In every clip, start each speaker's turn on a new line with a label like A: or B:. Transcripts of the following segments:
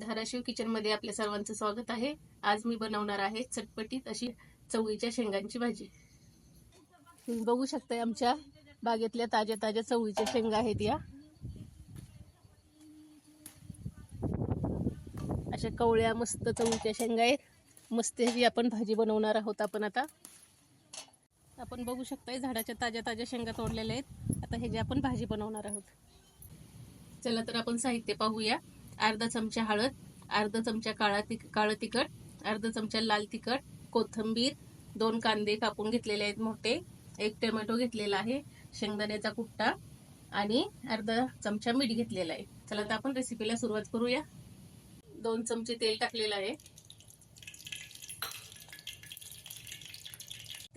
A: धाराशिव किचनमध्ये आपल्या सर्वांचं स्वागत आहे. आज मी बनवणार आहे चटपटीत अशी चवळीच्या शेंगांची भाजी. तुम्ही बघू शकताय आमच्या बागेतल्या ताज्या ताज्या चवळीच्या शेंगा आहेत या. अशा कवळ्या मस्त चवळीच्या शेंगा आहेत. मस्त ह्याची आपण भाजी बनवणार आहोत आपण आता. आपण बघू शकताय झाडाच्या ताज्या ताज्या शेंगा तोडलेल्या आहेत. आता ह्याची आपण भाजी बनवणार आहोत. चला तर आपण साहित्य पाहूया. अर्धा चमचा हळद अर्धा चमचा काळा तिक काळं तिखट अर्धा चमचा लाल तिखट कोथिंबीर दोन कांदे कापून घेतलेले आहेत मोठे एक टोमॅटो घेतलेला आहे शेंगदाण्याचा कुट्टा आणि अर्धा चमचा मीठ घेतलेला आहे. चला तर आपण रेसिपीला सुरुवात करूया. दोन चमचे तेल टाकलेलं आहे.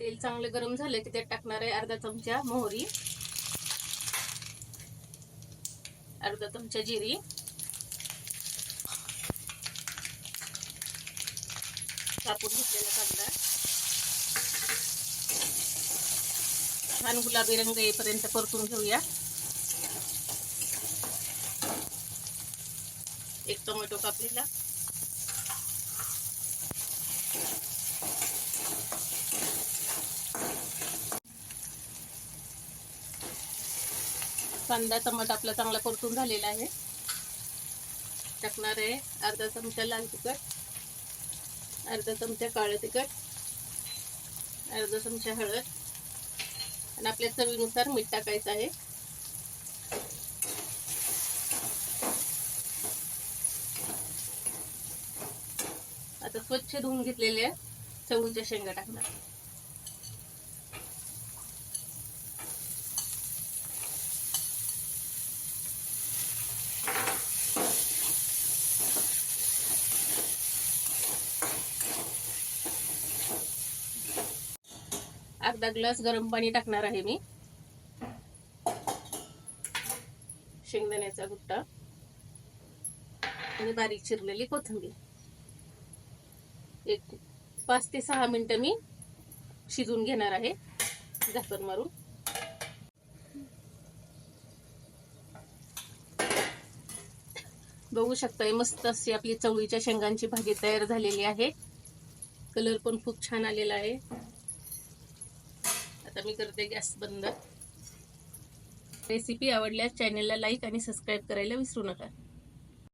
A: तेल चांगलं गरम झालं की त्यात टाकणार आहे अर्धा चमचा मोहरी अर्धा चमचा जिरी कापून घेतलेला कांदा. छान गुलाबी रंग येईपर्यंत परतून घेऊया. एक टोमॅटो कापलेला. कांदा टमाटा आपला चांगला परतून झालेला आहे. टाकणार आहे. अर्धा चमचा लाल तिखट. अर्धा चमचा काळं तिखट अर्धा चमचा हळद आणि आपल्या चवीनुसार मीठ टाकायचं आहे. आता स्वच्छ धुवून घेतलेल्या चवळीच्या शेंगा टाकणार. अर्धा ग्लास गरम पाणी टाकणार आहे मी. शेंगदाण्याचा गुट्टा आणि बारीक चिरलेली कोथिंबीर. एक पाच ते सहा मिनिटं मी शिजून घेणार आहे. झाकण मारून. बघू शकताय मस्त अशी आपली चवळीच्या शेंगांची भाजी तयार झालेली आहे. कलर पण खूप छान आलेला आहे. आता मी करते गॅस बंद. रेसिपी आवडल्यास चॅनेलला लाईक आणि सबस्क्राईब करायला विसरू नका.